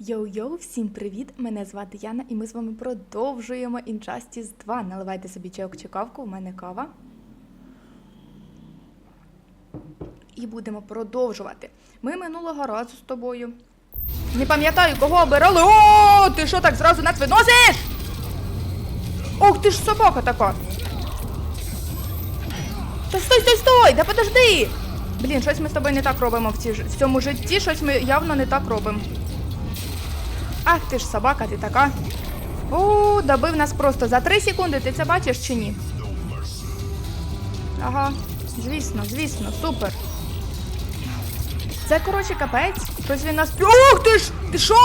Йоу-йоу, всім привіт! Мене звати Яна, і ми з вами продовжуємо Injustice 2. Наливайте собі чайок чи кавку, у мене кава. І будемо продовжувати. Ми минулого разу з тобою. Не пам'ятаю, кого обирали. О, ти що так зразу нас виносиш? Ох, ти ж собака така. Та стой, стой, стой! Да подожди! Блін, щось ми з тобою не так робимо в, ці, в цьому житті, щось ми явно не так робимо. Ах ти ж собака, ти така. О, добив нас просто за 3 секунди, ти це бачиш чи ні? Ага, звісно, звісно, супер. Це, коротше, капець. Щось він нас. Ух ти ж! Ти що?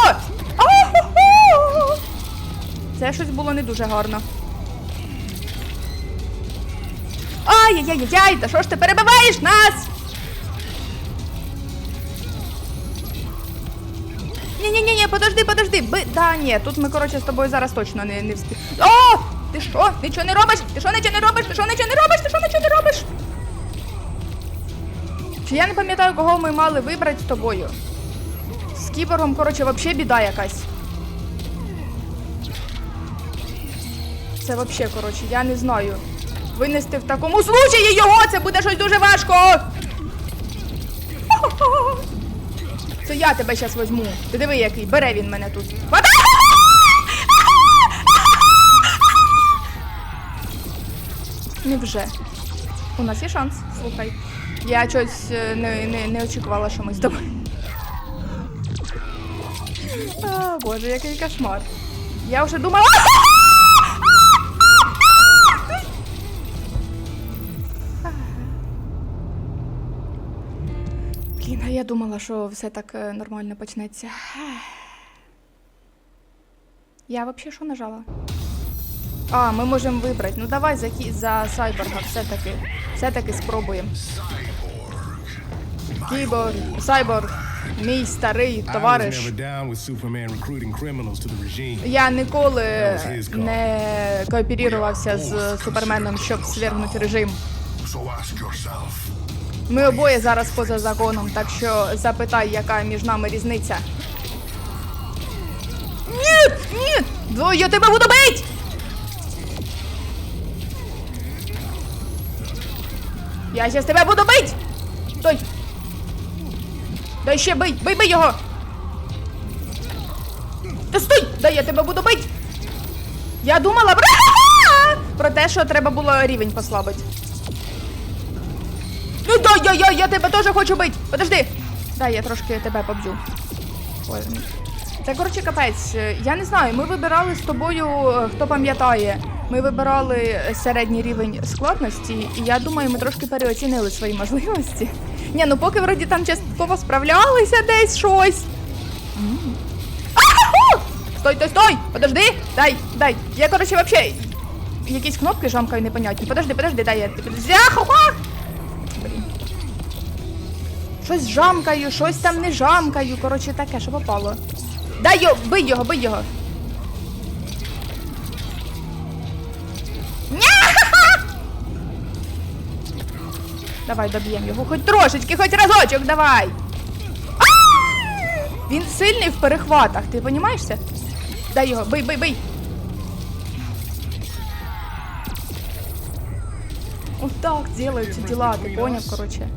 Це щось було не дуже гарно. Ай-яй-яй-яй, та що ж ти перебиваєш нас? Ні-ні-ні, подожди, подожди. Би... Да, ні, тут ми, коротше, з тобою зараз точно не, не встиг. О! Ти що? Нічого не робиш? Ти що нічого не робиш? Ти що нічого не робиш? Ти що нічого не робиш? Чи я не пам'ятаю, кого ми мали вибрати з тобою? З кіборгом, коротше, взагалі біда якась. Це взагалі, коротше, я не знаю. Винести в такому случаї його, це буде щось дуже важко. Це я тебе зараз візьму. Ти диви, який. Бере він мене тут. Невже. У нас є шанс, слухай. Я щось е, не, не, не очікувала, що ми з тобою. Боже, який кошмар. Я вже думала. Я думала, що все так е, нормально почнеться. Я взагалі що нажала? А, ми можемо вибрати. Ну давай за, за сайборга все-таки. Все-таки спробуємо. Кіборг, сайборг, мій старий товариш. Я ніколи не кооперувався з Суперменом, щоб свергнути режим. Ми обоє зараз поза законом, так що запитай, яка між нами різниця. Ні! Ні! Дво, я тебе буду бить! Я зараз тебе буду бить! Стой! Дай ще бий! Бий, бий його! Та стой! Дай я тебе буду бить! Я думала про те, що треба було рівень послабити. Дай, я, тебе теж хочу бить. Подожди. Дай, я трошки тебе поб'ю. Ой. Це коротше капець. Е, Я не знаю, ми вибирали з тобою, е, хто пам'ятає. Ми вибирали е, середній рівень складності, і я думаю, ми трошки переоцінили свої можливості. Ні, ну поки вроді там частково справлялися десь щось. Стой, стой, стой! Подожди! Дай, дай. Я, коротше, вообще якісь кнопки жамкаю непонятні. Подожди, подожди, дай я. Щось жамкаю, щось там не жамкаю. Коротше, таке, що попало. Дай його, бий його, бий його. Давай доб'ємо його. Хоч трошечки, хоч разочок, давай. Він сильний в перехватах, ти розумієш? Дай його, бий, бий, бий. Отак делаються діла, ти поняв, коротше.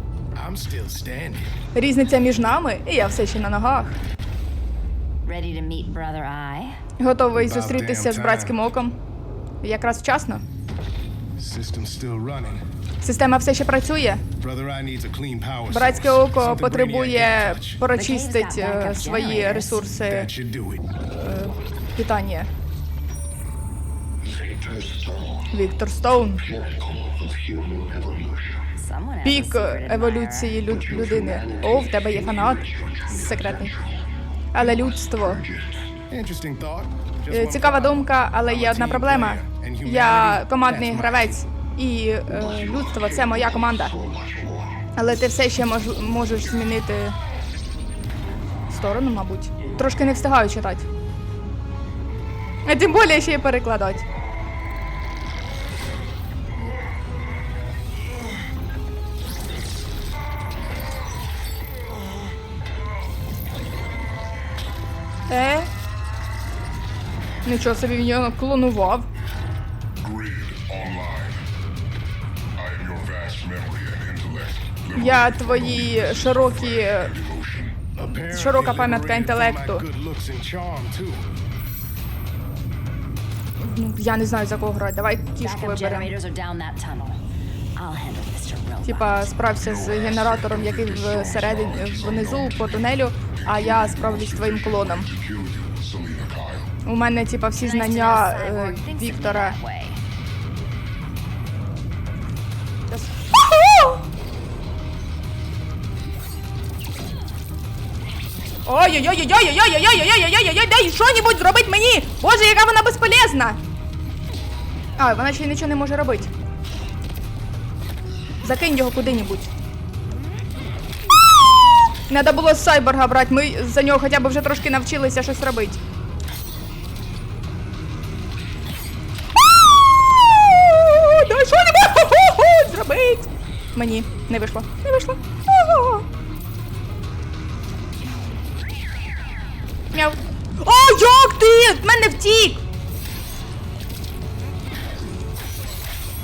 I'm still standing. Різниця між нами, і я все ще на ногах. Ready to meet Brother Eye? Готовий About зустрітися з братським оком. Якраз вчасно. Still running. Система все ще працює. Brother, I needs a clean power Братське око потребує прочистить е, свої ресурси питання. Віктор Стоун. Пік еволюції люд- людини. О, в тебе є фанат секретний. Але людство. Е, Цікава думка, але є одна проблема. Я командний гравець, і е, людство це моя команда. Але ти все ще мож, можеш змінити сторону, мабуть. Трошки не встигаю читати. А тим більше ще й перекладати. Нічого собі він його клонував. Я твої широкі. Широка пам'ятка інтелекту. Ну, я не знаю, за кого грати. Давай кішку виберемо. Типа, справся з генератором, який всередині внизу по тунелю, а я справлюсь з твоїм клоном. У мене, типа, всі знання е, Віктора. Ой-ой-ой-ой-ой-ой-ой-ой-ой-ой-ой-ой-ой-ой, дай що-небудь зробить мені! Боже, яка вона безполезна! А, вона ще й нічого не може робити. Закинь його куди-небудь. Надо було з сайборга брати, ми за нього хоча б вже трошки навчилися щось робити. Мені не вийшло. Не вийшло. Мяу. О, як ти? В мене втік.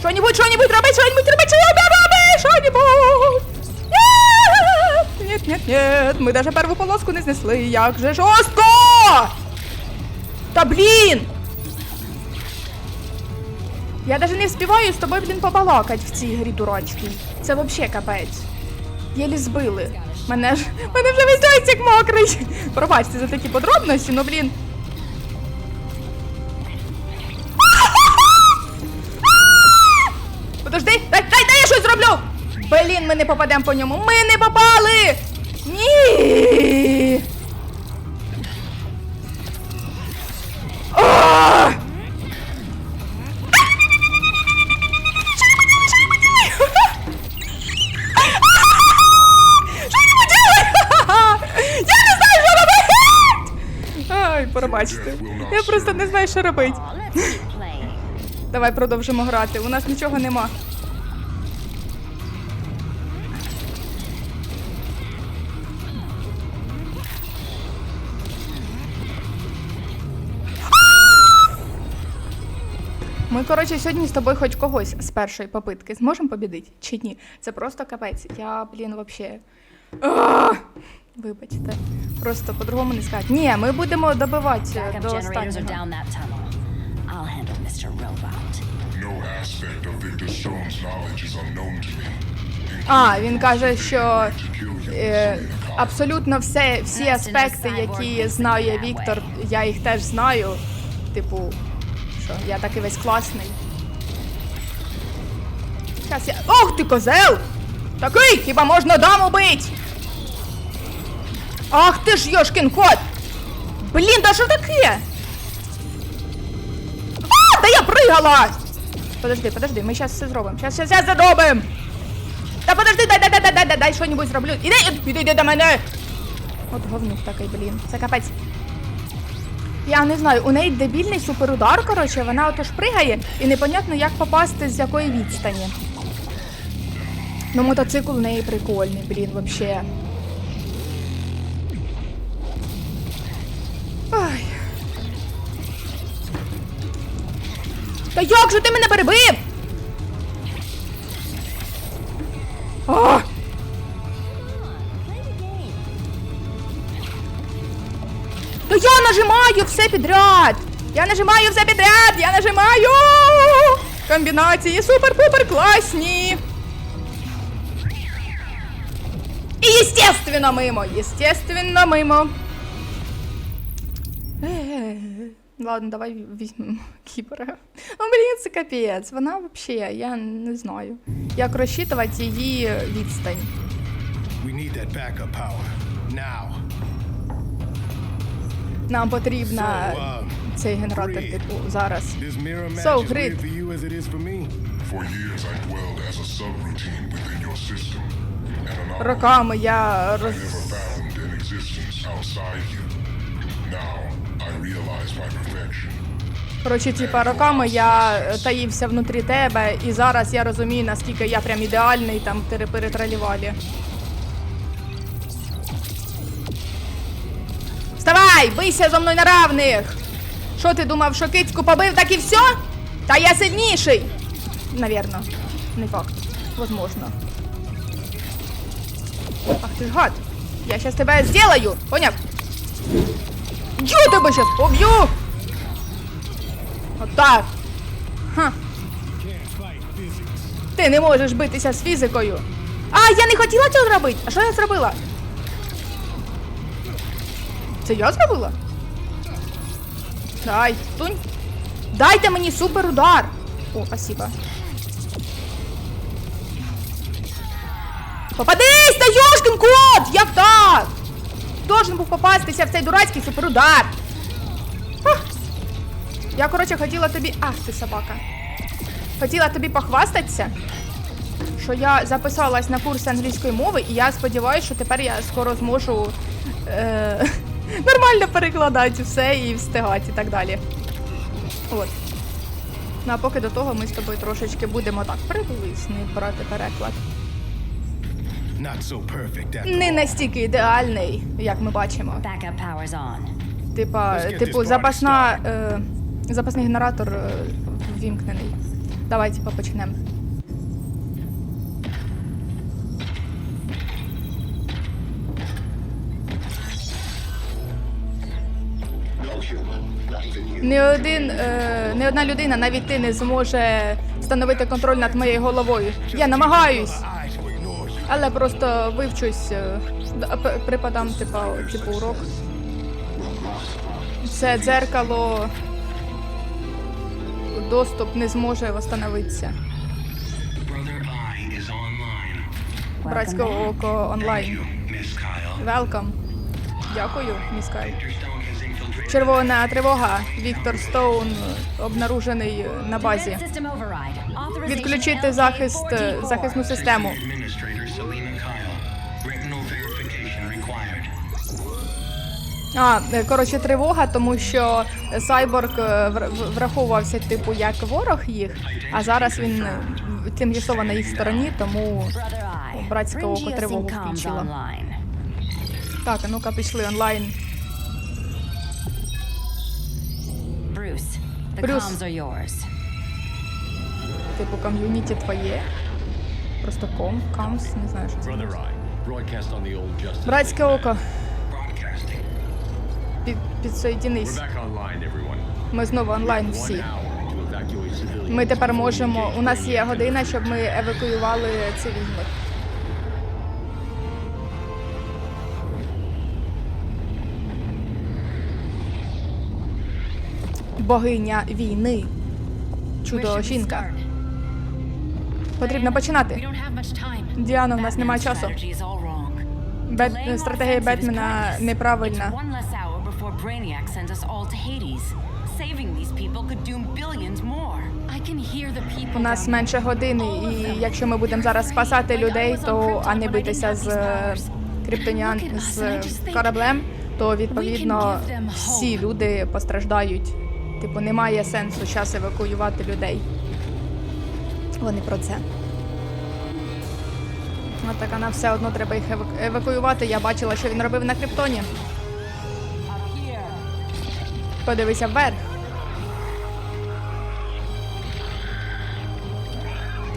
Що-нибудь, що-нибудь робить, що-нибудь робить, що-нибудь робить, що-нибудь. Нет, нет, нет, ми даже перву полоску не знесли, як же жорстко! Та блін! Я даже не вспіваю з тобою, блін, побалакать в цій грі дурацькій. Це взагалі капець. Єлі збили. Мене ж. Мене вже весь джойстик мокрий. Пробачте за такі подробності, ну блін. Подожди, дай, дай, дай я щось зроблю! Блін, ми не попадемо по ньому. Ми не попали! Ні! Ай. Я просто не знаю, що робити. Давай продовжимо грати. У нас нічого нема. Ми, коротше, сьогодні з тобою хоч когось з першої попитки зможемо побідити чи ні? Це просто капець. Я, блін, вообще. Вибачте. Просто по-другому не сказати. Ні, ми будемо добивати до останнього. А, він каже, що е, абсолютно все, всі аспекти, які знає Віктор, я їх теж знаю. Типу, що я такий весь класний. Щас я. Ох ти козел! Такий! Хіба можна даму бить? Ах ти ж йошкін кот! Блін, да що таке? А, та я пригала! Подожди, подожди, ми зараз все зробимо. Щас, щас, щас зробимо! Та подожди, дай, дай, дай, дай, дай, дай, дай що-нибудь зроблю. Іди, іди, іди до мене. От говнюк такий, блін. Це капець. Я не знаю, у неї дебільний суперудар, коротше, вона отож пригає, і непонятно, як попасти з якої відстані. Ну, мотоцикл у неї прикольний, блін, вообще. Та як же ти мене перебив? А! То я нажимаю все підряд! Я нажимаю все підряд! Я нажимаю! Комбінації супер-пупер класні! І естественно мимо! Естественно мимо! Е, Ладно, давай візьмемо кібера. Ну, блін, це капець. Вона взагалі, я не знаю. Як розчитувати її відстань. We need that backup power. Now. Нам потрібна uh, цей генератор, типу, зараз. So, grid. Роками я роз... Now Коротше, типа, роками я е, таївся внутрі тебе, і зараз я розумію, наскільки я прям ідеальний там перетралівалі. Вставай! Бийся зо мною на равних! Що ти думав, що кицьку побив, так і все? Та я сильніший! Навірно. Не факт. Возможно. Ах ти ж гад! Я щас тебе сделаю! Поняв? Я тебе щас поб'ю! Отак. Ха. Ти не можеш битися з фізикою. А, я не хотіла цього зробити. А що я зробила? Це я зробила? Дай, тунь. Дайте мені супер удар. О, спасибо. Попадись, та ёшкин кот! Як так? Должен був попастися в цей дурацький суперудар. Ах. Я, коротше, хотіла тобі. Ах, ти собака. Хотіла тобі похвастатися, що я записалась на курс англійської мови, і я сподіваюся, що тепер я скоро зможу е- нормально перекладати все і встигати і так далі. От. Ну а поки до того ми з тобою трошечки будемо так приблизно брати переклад. Не настільки ідеальний, як ми бачимо. Backup powers on. Типа, типу, запасна, е, запасний генератор е, ввімкнений. Давай, типа, почнемо. Не один, е, не одна людина, навіть ти не зможе встановити контроль над моєю головою. Я намагаюсь, але просто вивчусь, е, п- припадам, типа, типу, урок. Це дзеркало. Доступ не зможе встановитися. Братське око онлайн. Велкам. Дякую, міскай. Victor Stone has infiltrated. Червона тривога. Віктор Стоун обнаружений на базі. Відключити захист, LK4D4. захисну систему. А, е, коротше, тривога, тому що Сайборг е, враховувався, типу, як ворог їх, а зараз він е, тимчасово на їх стороні, тому. Око тривогу включила. Так, а ну-ка пішли онлайн. Yours. Типу, ком'юніті твоє. Просто ком, камс, не знаю, що це. Братське око. Під, підсоєдінись. Ми знову онлайн всі. Ми тепер можемо. У нас є година, щоб ми евакуювали цивільних. Богиня війни. Чудо жінка. Потрібно починати. Діана, у нас немає часу. Бет... Стратегія Бетмена неправильна. Brainiac sends us all to Hades. Saving these people could doom billions more. I can hear the people. У нас менше години, і якщо ми будемо зараз спасати людей, то а не битися з е, криптоніан з кораблем, то відповідно всі люди постраждають. Типу, немає сенсу зараз евакуювати людей. Вони про це. Ну так, а нам все одно треба їх евак- евакуювати. Я бачила, що він робив на криптоні. Подивися вверх.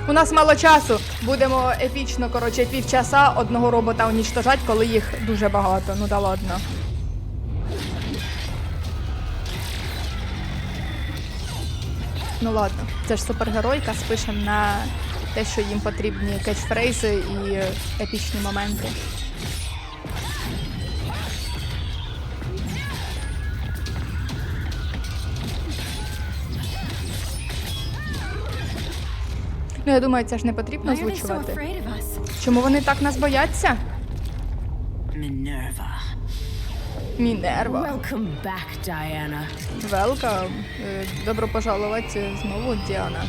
У нас мало часу. Будемо епічно, коротше, півчаса одного робота унічтожать, коли їх дуже багато. Ну да ладно. Ну ладно, це ж супергеройка, спишемо на те, що їм потрібні кетчфрейзи і епічні моменти. Ну, я думаю, це ж не потрібно озвучувати. Чому вони так нас бояться? Мінерва. Welcome back, Diana. Велкам. Добро пожаловать е, знову, Діана.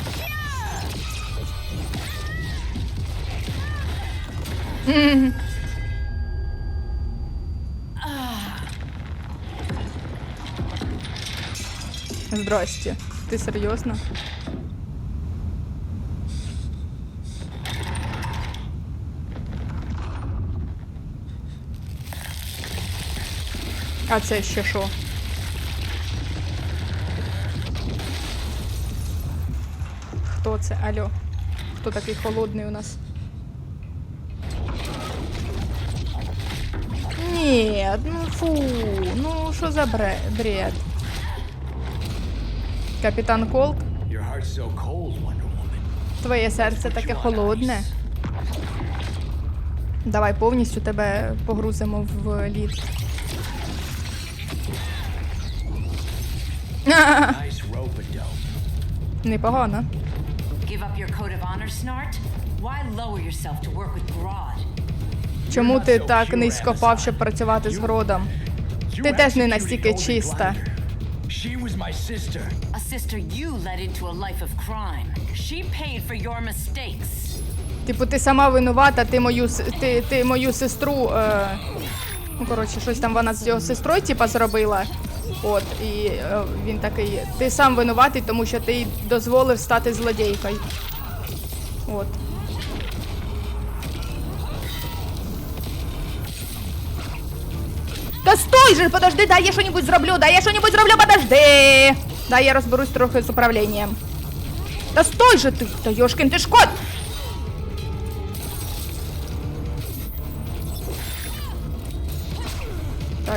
Здрасте. Ти серйозно? А це ще що? Хто це? Алло. Хто такий холодний у нас? Ні, ну фу, ну що за бре- бред? Капітан Woman. твоє серце таке холодне. Давай повністю тебе погрузимо в лід. Непогано. Give up your code of honor, Snart? Why lower yourself to work with Grodd? Чому ти так низько пав, щоб працювати з Гродом? Ти теж не настільки чиста. She was my sister. A sister you led into a life of crime. She paid for your mistakes. Типу, ти сама винувата, ти мою ти, ти мою сестру. Е, ну, коротше, щось там вона з його сестрою, типа, зробила. От, і е, він такий. Ти сам винуватий, тому що ти дозволив стати злодійкою. От. Та стой же, подожди, дай я що-нибудь зроблю, дай я що-нибудь зроблю, подожди. Дай я розберусь трохи з управлінням. Та стой же ти, та йошкин ти ж кот!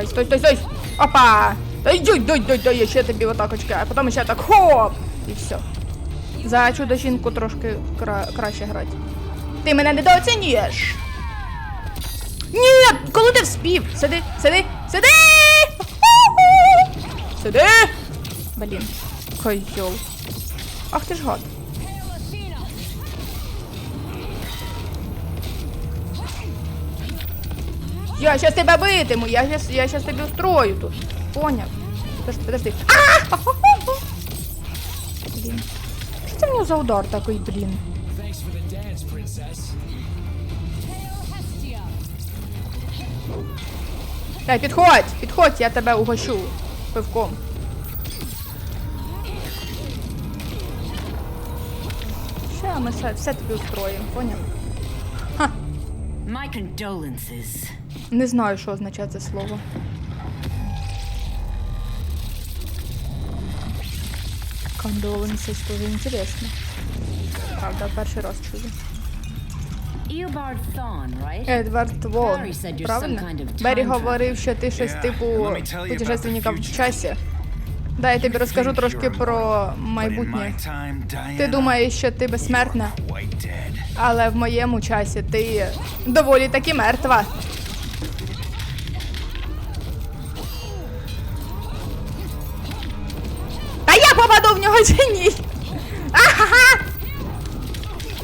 Стой, стой, стой! Опа! Я ще тобі отак очка, а потім ще так хоп! І все. За чудо жінку трошки кра- краще грати. Ти мене недооцінюєш! Ні! Коли ти вспів? Сиди, сиди, сиди! Сиди! Блін, койол. Ах ти ж гад. Я сейчас тебя битиму, я сейчас, я сейчас тебе устрою тут. Понял? Подожди, подожди. А! Блін. Що це в нього за удар такий, блін? Дай, підходь, підходь, я тебе угощу пивком. Ще ми все, все тобі устроїмо, поняв? My condolences. Не знаю, що означає це слово. Condolences тоже интересно. Правда, перший раз чую. Eobard Thawne, right? Едвард Вон, правильно? Беррі говорив, що ти щось типу путешественника в часі. Да, я тобі розкажу трошки про майбутнє. Ти думаєш, що ти безсмертна, але в моєму часі ти доволі таки мертва. А я попаду в нього чи ні? Ахага!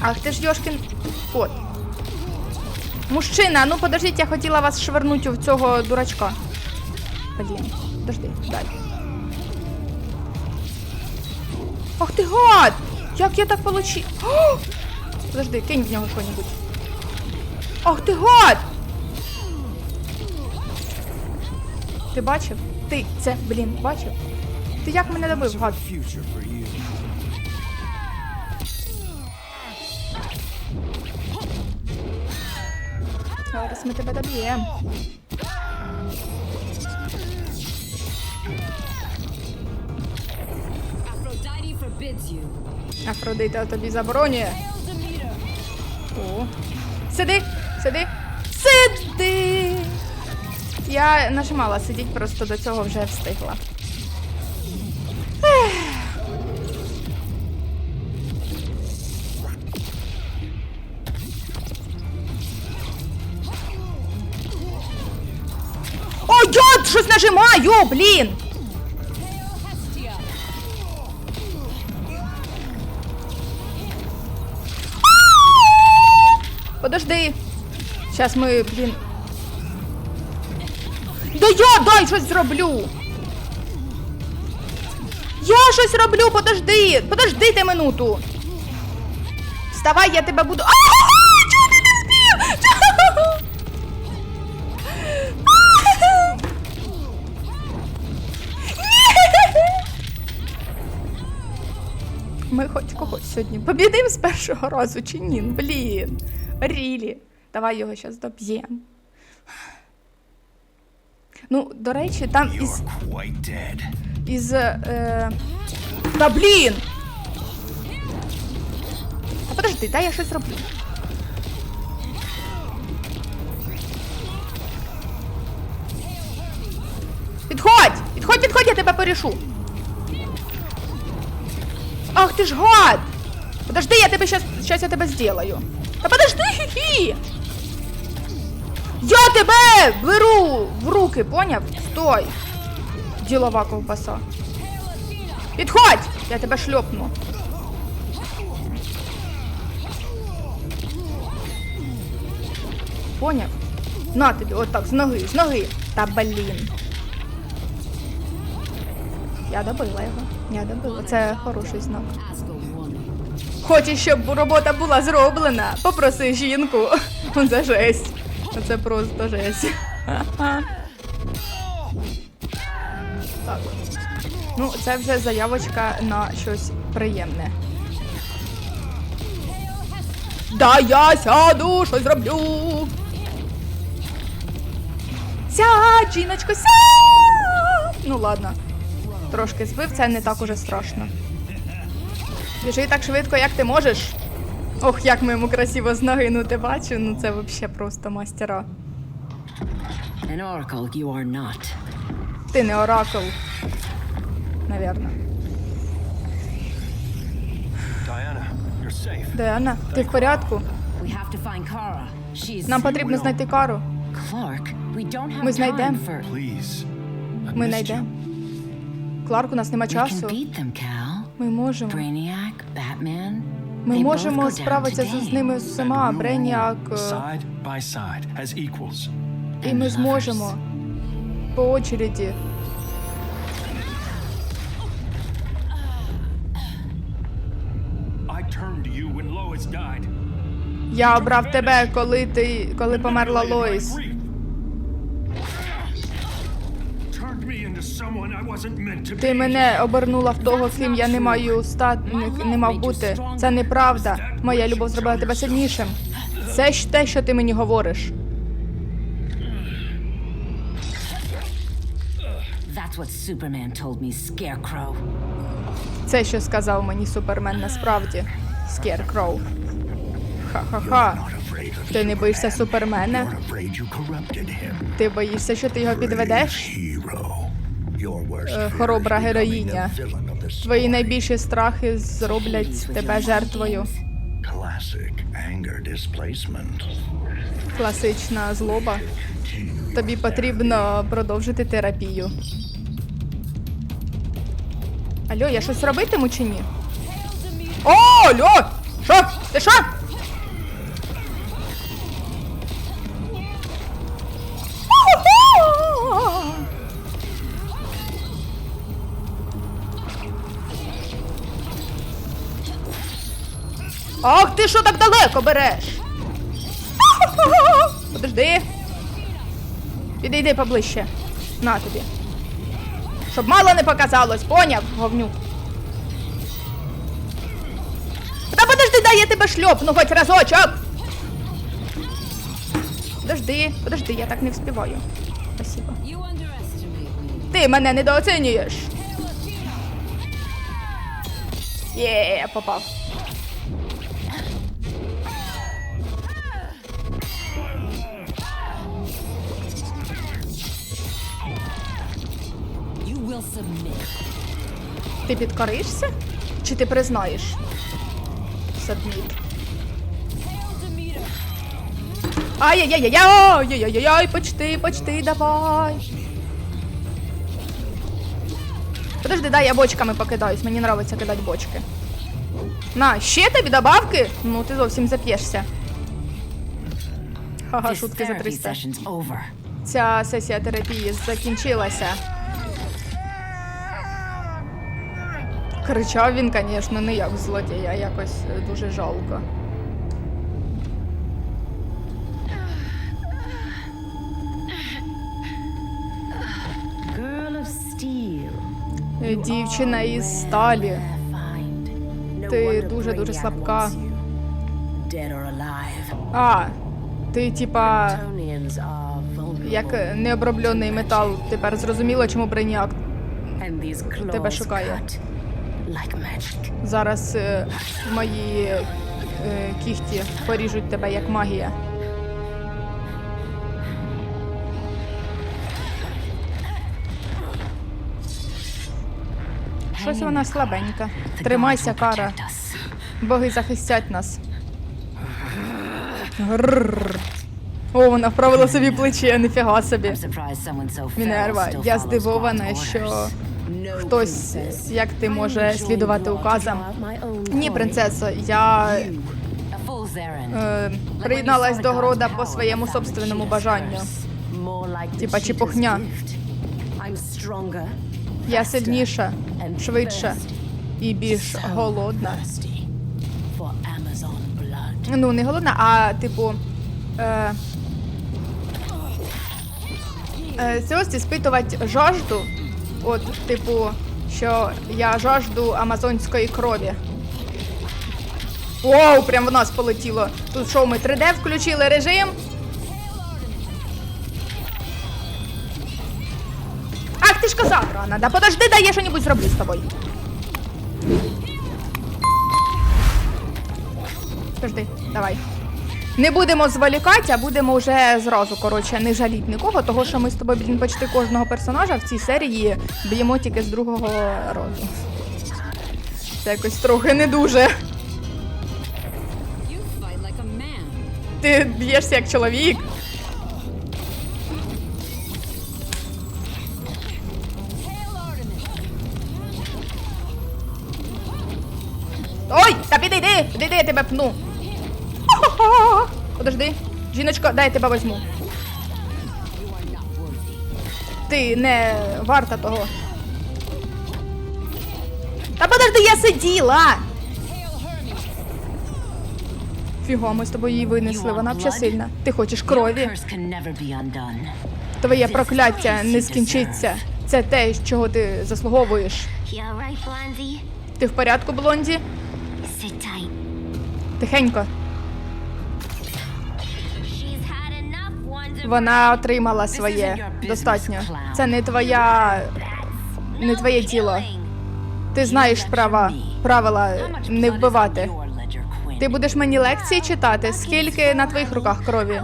Ах ти ж Йошкін. От. Мужчина, ну подождіть, я хотіла вас швирнути в цього дурачка. Блін, подожди, дай. Ах ти гад! Як я так получи... О! Подожди, кинь в нього що-небудь. Ах ти гад! Ти бачив? Ти це, блін, бачив? Ти як мене добив, гад? Зараз ми тебе доб'ємо. Афродита тобі заборонює. О. Сиди, сиди, сиди. Я нажимала сидіть, просто до цього вже встигла. Ех. О, я щось нажимаю, блін! Подожди. Сейчас ми, блін. Да я дай щось зроблю. Я щось роблю, подожди. Подожди ти минуту. Вставай, я тебе буду. А, чого ти не спів? Ми хоч когось сьогодні побідимо з першого разу чи ні? Блін. Рілі. Давай його зараз доб'ємо. Ну, до речі, там із. Із. Е... Та блін! А подожди, дай я щось зроблю. Підходь! Підходь, підходь, я тебе порішу. Ах ти ж гад! Подожди, я тебе щас, щас я тебе сделаю. Та подожди, хі-хі! Я тебе беру в руки, поняв? Стой! Ділова ковбаса. Підходь! Я тебе шльопну. Поняв? На тобі, отак, з ноги, з ноги. Та блін. Я добила його. Я добила. Це хороший знак. Хочеш, щоб робота була зроблена, попроси жінку. Це жесть. Це просто жесть. Так. Ну, це вже заявочка на щось приємне. Да я сяду, щось зроблю. Сядь, жіночко, сядь! Ну ладно. Трошки збив, це не так уже страшно. Біжи так швидко, як ти можеш. Ох, як ми йому красиво з ноги, ну ти бачив, ну це взагалі просто мастера. An oracle you are not. Ти не оракул. Навірно. Diana, you're safe. Діана, ти в порядку? We have to find Kara. She's Нам потрібно знайти кару. Clark. We don't have Ми time знайдем. for. Please. I Ми знайдемо. Кларк, у нас нема We can часу. Ми можемо. Brainiac, Batman. Ми можемо справитися з today. ними всіма. Бреніак. Side by side, as equals. І ми зможемо. По очереді. I turned to you when Lois died. Я обрав тебе, коли ти. коли померла Лоїс. Ти мене обернула в того, ким я не маю стати, не, мав бути. Це неправда. Моя любов зробила тебе сильнішим. Це ж те, що ти мені говориш. That's what Superman told me, Scarecrow. Це, що сказав мені Супермен насправді. Скеркроу. Ха-ха-ха. Ти не боїшся Супермена? Ти боїшся, що ти його підведеш? Хоробра героїня. the villain of the Твої найбільші страхи зроблять тебе жертвою. Класична злоба. Тобі потрібно продовжити терапію. Алло, я щось робитиму чи ні? О, алло! Що? Ти що? Ах, ти що так далеко береш? Подожди. Підійди поближче. На тобі. Щоб мало не показалось, поняв, говнюк. Та подожди, дай я тебе шльопну хоч разочок. Подожди, подожди, я так не вспіваю. Спасибо. Ти мене недооцінюєш. Є, попав. Ти підкоришся? Чи ти признаєш? Сабміт. Hail Demeter. Ай-яй-яй-яй, яй-яй-яй, почти, почти, давай. Подожди, дай я бочками покидаюсь, мені подобається кидати бочки. На, ще тобі добавки? Ну, ти зовсім зап'єшся. Ха-ха, шутки за therapy 300. Ця сесія терапії закінчилася. Кричав він, звісно, не як злодій, а якось е, дуже жалко. Е, Дівчина із сталі. Ти дуже-дуже слабка. Dead or alive. А, ти типа. Як е, необроблений метал. Тепер зрозуміло, чому Бреніак Тебе шукає. Cut like magic. зараз е, мої е, кіхті поріжуть тебе як магія. Щось вона слабенька. Тримайся, кара. Боги захистять нас. Грррр. О, вона вправила собі плече, ніфіга собі. Мінерва, я здивована, що. Хтось, як ти, може слідувати указам. Ні, принцесо, я е, приєдналась до Грода по своєму собственному бажанню. Типа stronger, Я сильніша, швидша і більш голодна. Ну, не голодна, а типу. Е, е, це спитувати жажду. От, типу, що я жажду амазонської крові. Оу, прям в нас полетіло. Тут що, ми 3D включили режим? Ах, ти ж казав рано. Да подожди, дай я що-небудь зроблю з тобою. Подожди, давай. Не будемо зволікати, а будемо вже зразу, коротше, не жаліть нікого, того що ми з тобою, блін, почти кожного персонажа в цій серії б'ємо тільки з другого разу. Це якось трохи не дуже. Ти б'єшся як чоловік. Ой, та підійди, підійди, я тебе пну. Подожди. Жіночко, дай я тебе візьму. Ти не варта того. Та подожди, я сиділа. Фіго, ми з тобою її винесли, вона blood? сильна. Ти хочеш крові? Твоє прокляття не скінчиться. Це те, чого ти заслуговуєш. Ти в порядку, блонді? Тихенько. Вона отримала своє. Достатньо. Це не твоя. не твоє діло. Ти знаєш права, правила не вбивати. Ти будеш мені лекції читати? Скільки на твоїх руках крові?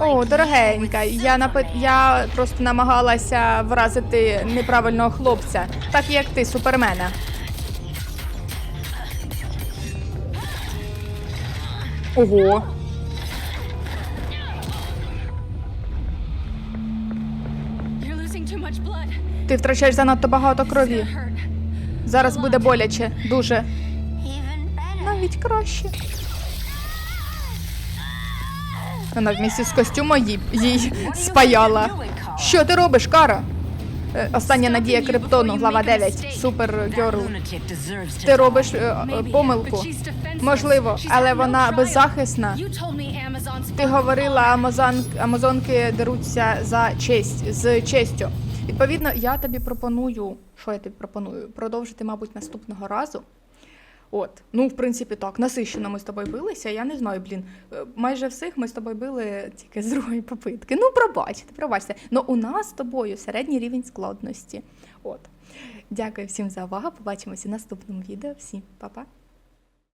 О, дорогенька, я. Superman. я просто намагалася вразити неправильного хлопця, так як ти, супермена. Ого. Ти втрачаєш занадто багато крові. Зараз буде боляче, дуже. Навіть краще. Вона в місці з костюма їй, їй спаяла. Що ти робиш, Кара? Е, Остання надія Криптону, глава 9. Супер That Герл. lunatic deserves to Ти робиш е, е, помилку. Можливо, але вона беззахисна. Ти говорила, Амазон, Амазонки деруться за честь з честю. Відповідно, я тобі пропоную. Що я тобі пропоную? Продовжити, мабуть, наступного разу. От, ну, в принципі, так, насищено ми з тобою билися. Я не знаю, блін. е, Майже всіх ми з тобою били тільки з другої попитки. Ну, пробачте, пробачте. Ну, у нас з тобою середній рівень складності. От. Дякую всім за увагу. Побачимося в наступному відео. Всім па-па.